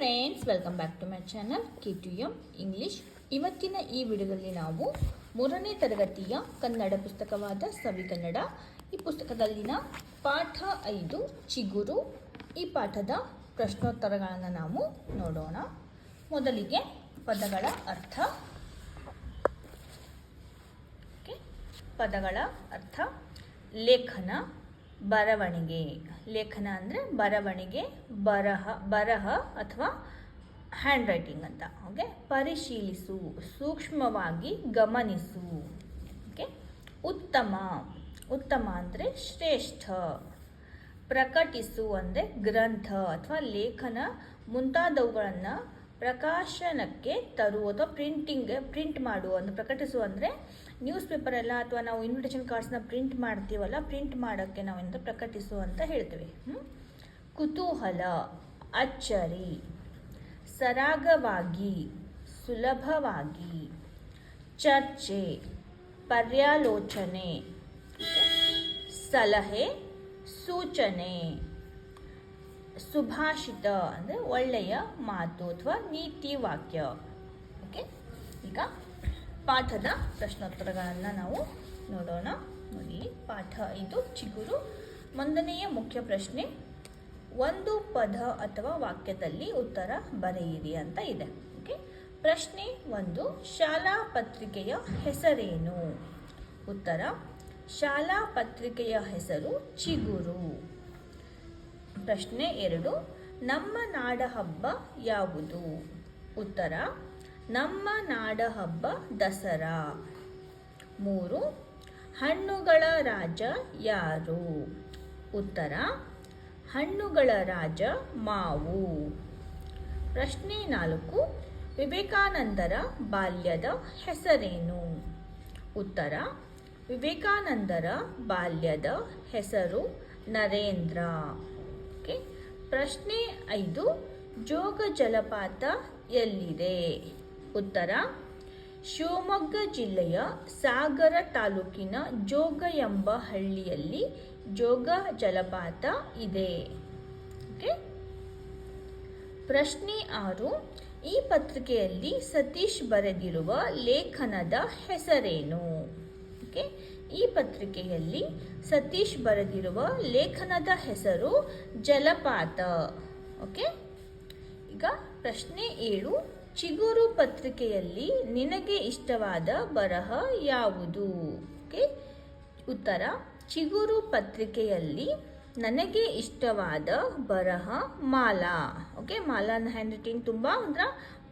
Friends welcome back to my channel K to M English ಇವತ್ತಿನ ಈ ವಿಡಿಯೋದಲ್ಲಿ ನಾವು ಮೂರನೇ ತರಗತಿಯ ಕನ್ನಡ ಪುಸ್ತಕವಾದ ಸವಿ ಕನ್ನಡ, ಈ ಪುಸ್ತಕದಲ್ಲಿನ ಪಾಠ ಐದು, ಚಿಗುರು, ಈ ಪಾಠದ ಪ್ರಶ್ನೋತ್ತರಗಳನ್ನು ನಾವು ನೋಡೋಣ. ಮೊದಲಿಗೆ ಪದಗಳ ಅರ್ಥ. ಪದಗಳ ಅರ್ಥ. ಲೇಖನ. ಬರವಣಿಗೆ, ಲೇಖನ ಅಂದರೆ ಬರವಣಿಗೆ, ಬರಹ ಬರಹ ಅಥವಾ ಹ್ಯಾಂಡ್ ರೈಟಿಂಗ್ ಅಂತ ಓಕೆ ಪರಿಶೀಲಿಸು, ಸೂಕ್ಷ್ಮವಾಗಿ ಗಮನಿಸು ಓಕೆ ಉತ್ತಮ ಉತ್ತಮ ಅಂದರೆ ಶ್ರೇಷ್ಠ. ಪ್ರಕಟಿಸು ಅಂದರೆ ಗ್ರಂಥ ಅಥವಾ ಲೇಖನ ಮುಂತಾದವುಗಳನ್ನು ಪ್ರಕಾಶನಕ್ಕೆ ತರುವ ಅಥವಾ ಪ್ರಿಂಟಿಂಗ್ ಪ್ರಿಂಟ್ ಮಾಡುವ ಅಂದರೆ ಪ್ರಕಟಿಸುವ ಅಂದರೆ ನ್ಯೂಸ್ ಪೇಪರ್ ಎಲ್ಲ ಅಥವಾ ನಾವು ಇನ್ವಿಟೇಷನ್ ಕಾರ್ಡ್ಸ್ನ ಪ್ರಿಂಟ್ ಮಾಡ್ತೀವಲ್ಲ ಪ್ರಿಂಟ್ ಮಾಡೋಕ್ಕೆ ನಾವು ಎಂತ ಪ್ರಕಟಿಸು ಅಂತ ಹೇಳ್ತೇವೆ? ಕುತೂಹಲ, ಅಚ್ಚರಿ, ಸರಾಗವಾಗಿ, ಸುಲಭವಾಗಿ, ಚರ್ಚೆ, ಪರ್ಯಾಲೋಚನೆ, ಸಲಹೆ, ಸೂಚನೆ ಸುಭಾಷಿತ ಅಂದರೆ ಒಳ್ಳೆಯ ಮಾತು ಅಥವಾ ನೀತಿ ವಾಕ್ಯ. ಓಕೆ ಈಗ ಪಾಠದ ಪ್ರಶ್ನೋತ್ತರಗಳನ್ನು ನಾವು ನೋಡೋಣ. ನೋಡಿ, ಪಾಠ ಇದು ಚಿಗುರು. ಒಂದನೆಯ ಮುಖ್ಯ ಪ್ರಶ್ನೆ, ಒಂದು ಪದ ಅಥವಾ ವಾಕ್ಯದಲ್ಲಿ ಉತ್ತರ ಬರೆಯಿರಿ ಅಂತ ಇದೆ. ಓಕೆ ಪ್ರಶ್ನೆ ಒಂದು, ಶಾಲಾ ಪತ್ರಿಕೆಯ ಹೆಸರೇನು? ಉತ್ತರ, ಶಾಲಾ ಪತ್ರಿಕೆಯ ಹೆಸರು ಚಿಗುರು. ಪ್ರಶ್ನೆ ಎರಡು, ನಮ್ಮ ನಾಡ ಹಬ್ಬ ಯಾವುದು? ಉತ್ತರ, ನಮ್ಮ ನಾಡ ಹಬ್ಬ ದಸರಾ. ಮೂರು, ಹಣ್ಣುಗಳ ರಾಜ ಯಾರು? ಉತ್ತರ, ಹಣ್ಣುಗಳ ರಾಜ ಮಾವು. ಪ್ರಶ್ನೆ ನಾಲ್ಕು, ವಿವೇಕಾನಂದರ ಬಾಲ್ಯದ ಹೆಸರೇನು? ಉತ್ತರ, ವಿವೇಕಾನಂದರ ಬಾಲ್ಯದ ಹೆಸರು ನರೇಂದ್ರ. ಪ್ರಶ್ನೆ ಐದು, ಜೋಗ ಜಲಪಾತ ಎಲ್ಲಿದೆ? ಉತ್ತರ, ಶಿವಮೊಗ್ಗ ಜಿಲ್ಲೆಯ ಸಾಗರ ತಾಲೂಕಿನ ಜೋಗ ಎಂಬ ಹಳ್ಳಿಯಲ್ಲಿ ಜೋಗ ಜಲಪಾತ ಇದೆ. ಓಕೆ ಪ್ರಶ್ನೆ ಆರು, ಈ ಪತ್ರಿಕೆಯಲ್ಲಿ ಸತೀಶ್ ಬರೆದಿರುವ ಲೇಖನದ ಹೆಸರೇನು? ಓಕೆ ಈ ಪತ್ರಿಕೆಯಲ್ಲಿ ಸತೀಶ್ ಬರೆದಿರುವ ಲೇಖನದ ಹೆಸರು ಜಲಪಾತ. ಓಕೆ? ಈಗ ಪ್ರಶ್ನೆ ಏಳು. ಚಿಗುರು ಪತ್ರಿಕೆಯಲ್ಲಿ ನಿನಗೆ ಇಷ್ಟವಾದ ಬರಹ ಯಾವುದು? ಓಕೆ? ಉತ್ತರ. ಚಿಗುರು ಪತ್ರಿಕೆಯಲ್ಲಿ ನನಗೆ ಇಷ್ಟವಾದ ಬರಹ ಮಾಲಾ. ಓಕೆ? ಮಾಲಾನ ಹ್ಯಾಂಡ್ ರೈಟಿಂಗ್ ತುಂಬ ಒಂಥರ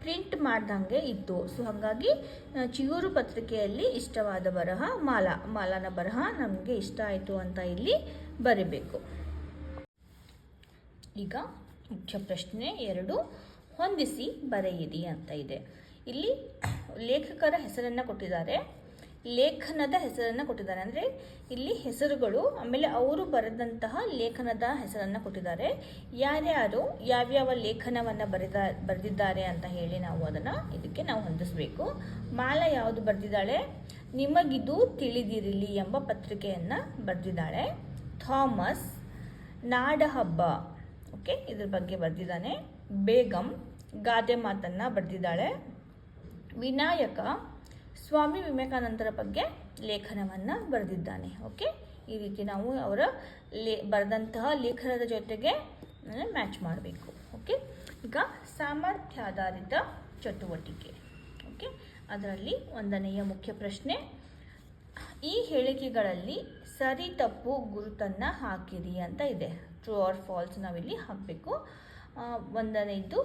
ಪ್ರಿಂಟ್ ಮಾಡ್ದಂಗೆ ಇತ್ತು. ಸೊ ಹಾಗಾಗಿ ಚಿಯೂರು ಚಿಗುರು ಪತ್ರಿಕೆಯಲ್ಲಿ ಇಷ್ಟವಾದ ಬರಹ ಮಾಲಾ. ಮಾಲಾನ ಬರಹ ನಮಗೆ ಇಷ್ಟ ಆಯಿತು ಅಂತ ಇಲ್ಲಿ ಬರೀಬೇಕು. ಈಗ ಮುಖ್ಯ ಪ್ರಶ್ನೆ ಎರಡು. ಹೊಂದಿಸಿ ಬರೆಯಿರಿ ಅಂತ ಇದೆ. ಇಲ್ಲಿ ಲೇಖಕರ ಹೆಸರನ್ನು ಕೊಟ್ಟಿದ್ದಾರೆ. ಲೇಖನದ ಹೆಸರನ್ನು ಕೊಟ್ಟಿದ್ದಾರೆ. ಅಂದರೆ ಇಲ್ಲಿ ಹೆಸರುಗಳು, ಆಮೇಲೆ ಅವರು ಬರೆದಂತಹ ಲೇಖನದ ಹೆಸರನ್ನು ಕೊಟ್ಟಿದ್ದಾರೆ. ಯಾರ್ಯಾರು, ಯಾವ್ಯಾವ ಲೇಖನವನ್ನು ಬರೆದ, ಬರೆದಿದ್ದಾರೆ ಅಂತ ಹೇಳಿ ನಾವು ಅದನ್ನು ಇದಕ್ಕೆ ನಾವು ಹೊಂದಿಸಬೇಕು. ಮಾಲ ಯಾವುದು ಬರೆದಿದ್ದಾಳೆ? ನಿಮಗಿದು ತಿಳಿದಿರಲಿ ಎಂಬ ಪತ್ರಿಕೆಯನ್ನು ಬರೆದಿದ್ದಾಳೆ. ಥಾಮಸ್ ನಾಡಹಬ್ಬ, ಓಕೆ, ಇದ್ರ ಬಗ್ಗೆ ಬರೆದಿದ್ದಾನೆ. ಬೇಗಂ, ಗಾದೆ ಮಾತನ್ನು ಬರೆದಿದ್ದಾಳೆ. ವಿನಾಯಕ ಸ್ವಾಮಿ ವಿವೇಕಾನಂದರ ಬಗ್ಗೆ ಲೇಖನವನ್ನು ಬರೆದಿದ್ದಾನೆ, ಓಕೆ? ಈ ರೀತಿ ನಾವು ಅವರ ಲೇ, ಬರೆದಂತಹ ಲೇಖನದ ಜೊತೆಗೆ ಮ್ಯಾಚ್ ಮಾಡಬೇಕು, ಓಕೆ? ಈಗ ಸಾಮರ್ಥ್ಯಾಧಾರಿತ ಚಟುವಟಿಕೆ, ಓಕೆ? ಅದರಲ್ಲಿ ಒಂದನೆಯ ಮುಖ್ಯ ಪ್ರಶ್ನೆ, ಈ ಹೇಳಿಕೆಗಳಲ್ಲಿ ಸರಿ ತಪ್ಪು ಗುರುತನ್ನು ಹಾಕಿರಿ ಅಂತ ಇದೆ. ಟ್ರೂ ಆರ್ ಫಾಲ್ಸ್ ನಾವಿಲ್ಲಿ ಹಾಕಬೇಕು. ಒಂದನೇದು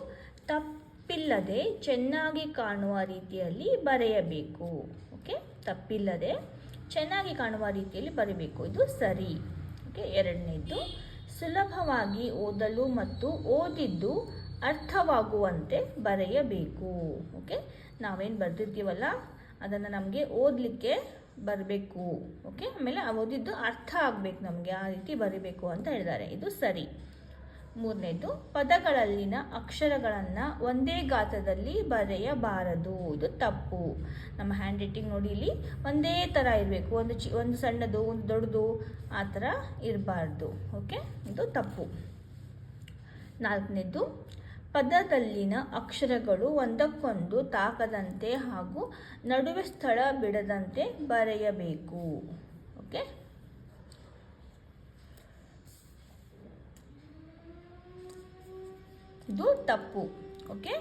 ತಪ್ಪಿಲ್ಲದೆ ಚೆನ್ನಾಗಿ ಕಾಣುವ ರೀತಿಯಲ್ಲಿ ಬರೆಯಬೇಕು. ಓಕೆ ತಪ್ಪಿಲ್ಲದೆ ಚೆನ್ನಾಗಿ ಕಾಣುವ ರೀತಿಯಲ್ಲಿ ಬರೀಬೇಕು. ಇದು ಸರಿ. ಓಕೆ ಎರಡನೇದು, ಸುಲಭವಾಗಿ ಓದಲು ಮತ್ತು ಓದಿದ್ದು ಅರ್ಥವಾಗುವಂತೆ ಬರೆಯಬೇಕು. ಓಕೆ ನಾವೇನು ಬರೆದಿರ್ತೀವಲ್ಲ, ಅದನ್ನು ನಮಗೆ ಓದಲಿಕ್ಕೆ ಬರಬೇಕು. ಓಕೆ ಆಮೇಲೆ ಓದಿದ್ದು ಅರ್ಥ ಆಗಬೇಕು ನಮಗೆ ಆ ರೀತಿ ಬರಿಬೇಕು ಅಂತ ಹೇಳಿದ್ದಾರೆ. ಇದು ಸರಿ. ಮೂರನೇದು, ಪದಗಳಲ್ಲಿನ ಅಕ್ಷರಗಳನ್ನು ಒಂದೇ ಗಾತ್ರದಲ್ಲಿ ಬರೆಯಬಾರದು. ಇದು ತಪ್ಪು. ನಮ್ಮ ಹ್ಯಾಂಡ್ ರೈಟಿಂಗ್ ನೋಡಿ ಇಲ್ಲಿ ಒಂದೇ ಥರ ಇರಬೇಕು. ಒಂದು ಚಿ, ಒಂದು ಸಣ್ಣದು, ಒಂದು ದೊಡ್ಡದು, ಆ ಥರ ಇರಬಾರ್ದು. ಓಕೆ ಇದು ತಪ್ಪು. ನಾಲ್ಕನೇದು, ಪದದಲ್ಲಿನ ಅಕ್ಷರಗಳು ಒಂದಕ್ಕೊಂದು ತಾಕದಂತೆ ಹಾಗೂ ನಡುವೆ ಸ್ಥಳ ಬಿಡದಂತೆ ಬರೆಯಬೇಕು. ಓಕೆ ಇದು ತಪ್ಪು ಓಕೆ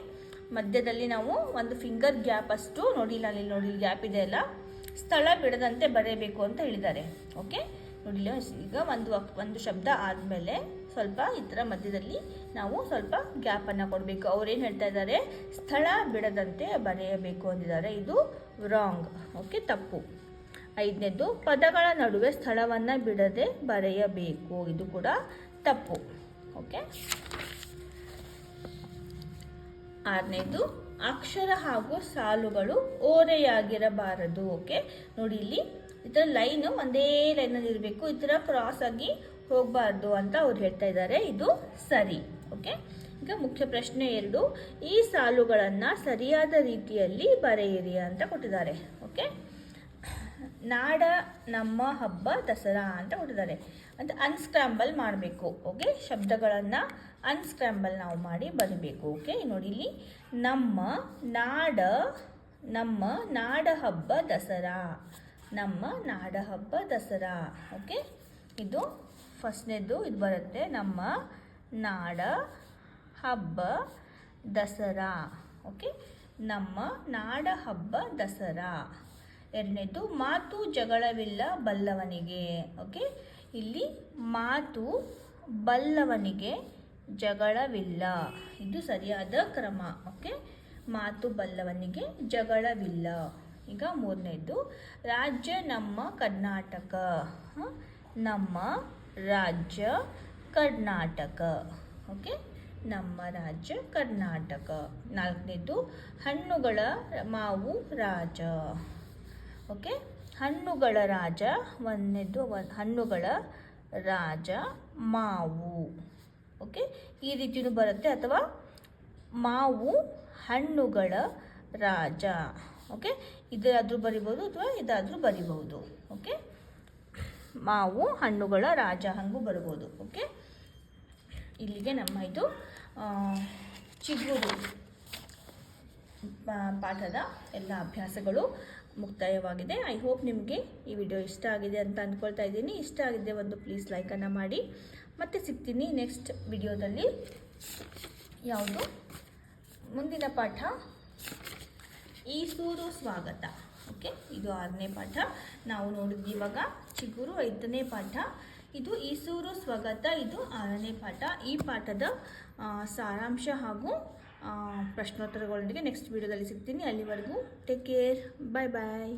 ಮಧ್ಯದಲ್ಲಿ ನಾವು ಒಂದು ಫಿಂಗರ್ ಗ್ಯಾಪ್ ಅಷ್ಟು ನೋಡಿ ಅಲ್ಲಿ ನೋಡಿ ಗ್ಯಾಪ್ ಇದೆ ಅಲ್ಲ? ಸ್ಥಳ ಬಿಡದಂತೆ ಬರೆಯಬೇಕು ಅಂತ ಹೇಳಿದ್ದಾರೆ ಓಕೆ ನೋಡಿಲ್ಲ, ಈಗ ಒಂದು ಒಂದು ಶಬ್ದ ಆದಮೇಲೆ ಸ್ವಲ್ಪ ಥರ ಮಧ್ಯದಲ್ಲಿ ನಾವು ಸ್ವಲ್ಪ ಗ್ಯಾಪನ್ನು ಕೊಡಬೇಕು. ಅವ್ರೇನು ಹೇಳ್ತಾ ಇದ್ದಾರೆ? ಸ್ಥಳ ಬಿಡದಂತೆ ಬರೆಯಬೇಕು ಅಂದಿದ್ದಾರೆ. ಇದು ರಾಂಗ್ ಓಕೆ ತಪ್ಪು. ಐದನೇದು, ಪದಗಳ ನಡುವೆ ಸ್ಥಳವನ್ನು ಬಿಡದೆ ಬರೆಯಬೇಕು. ಇದು ಕೂಡ ತಪ್ಪು ಓಕೆ ಆರನೇದು, ಅಕ್ಷರ ಹಾಗೂ ಸಾಲುಗಳು ಓರೆಯಾಗಿರಬಾರದು. ಓಕೆ? ನೋಡಿ ಇಲ್ಲಿ, ಈ ಥರ ಲೈನು ಒಂದೇ ಲೈನಲ್ಲಿ ಇರಬೇಕು. ಈ ಥರ ಕ್ರಾಸ್ ಆಗಿ ಹೋಗಬಾರ್ದು ಅಂತ ಅವ್ರು ಹೇಳ್ತಾ ಇದ್ದಾರೆ. ಇದು ಸರಿ. ಓಕೆ? ಈಗ ಮುಖ್ಯ ಪ್ರಶ್ನೆ ಎರಡು, ಈ ಸಾಲುಗಳನ್ನು ಸರಿಯಾದ ರೀತಿಯಲ್ಲಿ ಬರೆಯಿರಿ ಅಂತ ಕೊಟ್ಟಿದ್ದಾರೆ. ಓಕೆ? ನಾಡ ನಮ್ಮ ಹಬ್ಬ ದಸರಾ ಅಂತ ಕೊಟ್ಟಿದ್ದಾರೆ. ಅಂತ ಅನ್ಸ್ಕ್ರಾಂಬಲ್ ಮಾಡಬೇಕು ಓಕೆ ಶಬ್ದಗಳನ್ನು ಅನ್ಸ್ಕ್ರಾಂಬಲ್ ನಾವು ಮಾಡಿ ಬರಿಬೇಕು ಓಕೆ ನೋಡಿ ಇಲ್ಲಿ, ನಮ್ಮ ನಾಡ ನಮ್ಮ ನಾಡ ಹಬ್ಬ ದಸರಾ. ನಮ್ಮ ನಾಡ ಹಬ್ಬ ದಸರಾ ಓಕೆ ಇದು ಫಸ್ಟ್ನೇದು ಇದು ಬರುತ್ತೆ, ನಮ್ಮ ನಾಡ ಹಬ್ಬ ದಸರಾ ಓಕೆ ನಮ್ಮ ನಾಡ ಹಬ್ಬ ದಸರಾ. ಎರಡನೇದು, ಮಾತು ಜಗಳವಿಲ್ಲ ಬಲ್ಲವನಿಗೆ. ಓಕೆ ಇಲ್ಲಿ ಮಾತು ಬಲ್ಲವನಿಗೆ ಜಗಳವಿಲ್ಲ. ಇದು ಸರಿಯಾದ ಕ್ರಮ. ಓಕೆ ಮಾತು ಬಲ್ಲವನಿಗೆ ಜಗಳವಿಲ್ಲ. ಈಗ ಮೂರನೇದು, ರಾಜ್ಯ ನಮ್ಮ ಕರ್ನಾಟಕ. ನಮ್ಮ ರಾಜ್ಯ ಕರ್ನಾಟಕ. ಓಕೆ ನಮ್ಮ ರಾಜ್ಯ ಕರ್ನಾಟಕ. ನಾಲ್ಕನೇದು, ಹಣ್ಣುಗಳ ಮಾವು ರಾಜ. ಓಕೆ ಹಣ್ಣುಗಳ ರಾಜ ಒಂದನೇದು ಹಣ್ಣುಗಳ ರಾಜ ಮಾವು. ಓಕೆ ಈ ರೀತಿಯೂ ಬರುತ್ತೆ ಅಥವಾ ಮಾವು ಹಣ್ಣುಗಳ ರಾಜ. ಓಕೆ ಇದಾದರೂ ಬರಿಬೋದು ಅಥವಾ ಇದಾದರೂ ಬರಿಬಹುದು ಓಕೆ ಮಾವು ಹಣ್ಣುಗಳ ರಾಜ ಹಂಗೂ ಬರ್ಬೋದು ಓಕೆ ಇಲ್ಲಿಗೆ ನಮ್ಮ ಇದು ಚಿಗುರು ಪಾಠದ ಎಲ್ಲ ಅಭ್ಯಾಸಗಳು ಮುಕ್ತಾಯವಾಗಿದೆ. ಐ ಹೋಪ್ ನಿಮಗೆ ಈ ವಿಡಿಯೋ ಇಷ್ಟ ಆಗಿದೆ ಅಂತ ಅಂದ್ಕೊಳ್ತಾ ಇದ್ದೀನಿ. ಇಷ್ಟ ಆಗಿದೆ ಒಂದು ಪ್ಲೀಸ್ ಲೈಕನ್ನು ಮಾಡಿ. ಮತ್ತೆ ಸಿಗ್ತೀನಿ ನೆಕ್ಸ್ಟ್ ವಿಡಿಯೋದಲ್ಲಿ ಯಾವುದು? ಮುಂದಿನ ಪಾಠ. ಈಸೂರು ಸ್ವಾಗತ. ಓಕೆ ಇದು ಆರನೇ ಪಾಠ. ನಾವು ನೋಡಿದ್ವಿ ಇವಾಗ ಚಿಗುರು ಐದನೇ ಪಾಠ. ಇದು ಈಸೂರು ಸ್ವಾಗತ, ಇದು ಆರನೇ ಪಾಠ. ಈ ಪಾಠದ ಸಾರಾಂಶ ಹಾಗೂ ಪ್ರಶ್ನೋತ್ತರಗಳೊಂದಿಗೆ ನೆಕ್ಸ್ಟ್ ವೀಡಿಯೋದಲ್ಲಿ ಸಿಗ್ತೀನಿ. ಅಲ್ಲಿವರೆಗೂ ಟೇಕ್ ಕೇರ್ ಬಾಯ್ ಬಾಯ್